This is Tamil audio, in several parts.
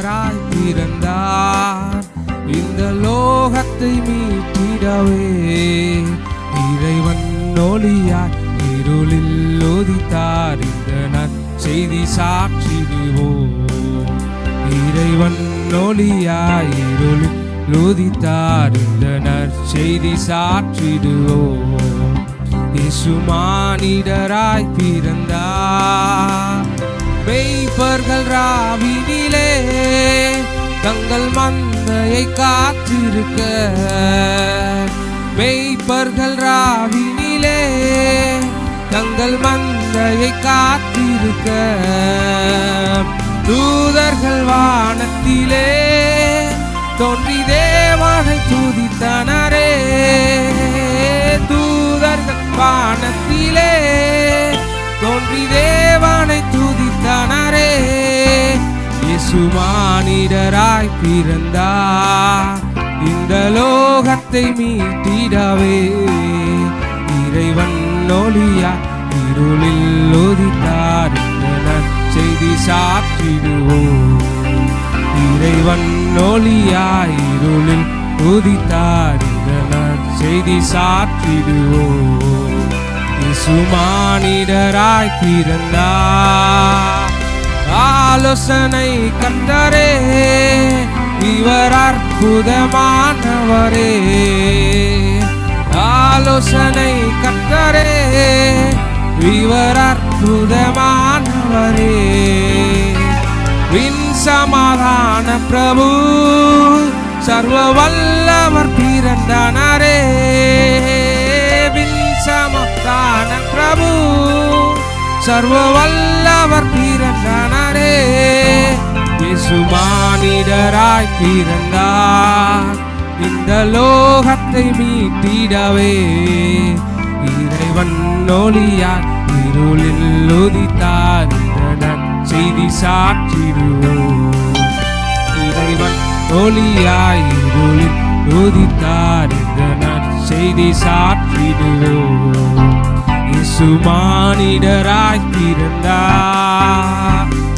மானிடராய் பிறந்தார். இந்த லோகத்தை மீட்டிடவே. இறைவன் ஒளியாய் இருளில் ஒதித்தார் இந்த நற்செய்தி சாற்றிடுவோம் இறைவன் ஒளியாய் இருளில் ஒதித்தார் இந்த நற்செய்தி சாற்றிடுவோம் இசுமானிடராய் பிறந்தார். மெய்ப்பர்கள் ராவினி தங்கள் மந்தையை காத்திருக்க. மெய்ப்பர்கள் ராவினிலே தங்கள் மந்தையை காத்திருக்க. தூதர்கள் வானத்திலே தோன்றி தேவனை துதித்தனரே. இயேசு மானிடராய் பிறந்தார். இந்த லோகத்தை மீட்டிடவே. இறைவன் ஒளியா இருளில் ஒதித்தார் இந்த நற்செய்தி சாற்றிடுவோம். இறைவன் ஒளியா இருளில் உதித்தார் இந்த நற்செய்தி சாற்றிடுவோம். இசுமானிடராய் பிறந்தார். ஆலோசனை கண்டரே. இவர் அற்புதமானவரே. ஆலோசனை கண்டரே. இவர் அற்புதமானவரே. வின் சமாதான பிரபு சர்வ வல்லவர் பிறந்தானரே. வின் சமாதான பிரபு சர்வ வல்லவர் பிறந்தார் இயேசு மானிடராய் பிறந்தார். இந்த லோகத்தை மீட்டிடவே. இறைவன் ஒளியார் இருளில் உதித்தார். செய்தி சாற்றிடுவோம். இறைவன் ஒளியாய் இருளில் உதித்தார். இந்த நற்செய்தி சாற்றிடுவோம். இசுமானிடராய் பிறந்தார்.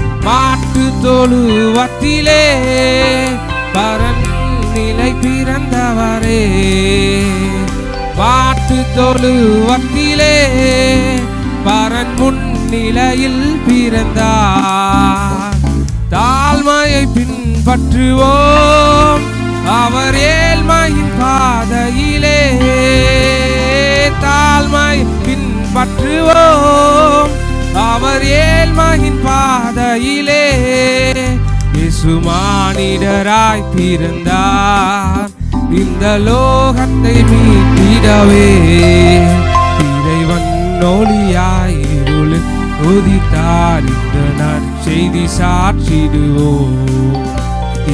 தொழுவத்திலே பரன் நிலை பிறந்தவரே. பாட்டு தொழுவத்திலே பரன் முன்னிலையில் பிறந்தார். தாழ்மையை பின்பற்றுவோம் அவர் ஏழ்மையின் பாதையிலே. தாழ்மை பின்பற்றுவோம் அவர் ஏழ்மையின் பாதையிலே இசுமானிடராய் பிறந்தார். இந்த லோகத்தை மீட்டிடவே. இறைவன் ஒளியாய் இருள் உதித்தார். இந்த நற்செய்தி சாற்றிடுவோம்.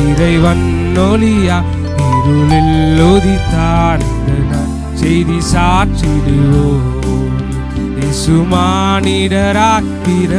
இறைவன் ஒளியா இருளில் உதித்தார். இந்த நற்செய்தி சாற்றிடுவோம். இசுமானிடராய் பிறந்தார்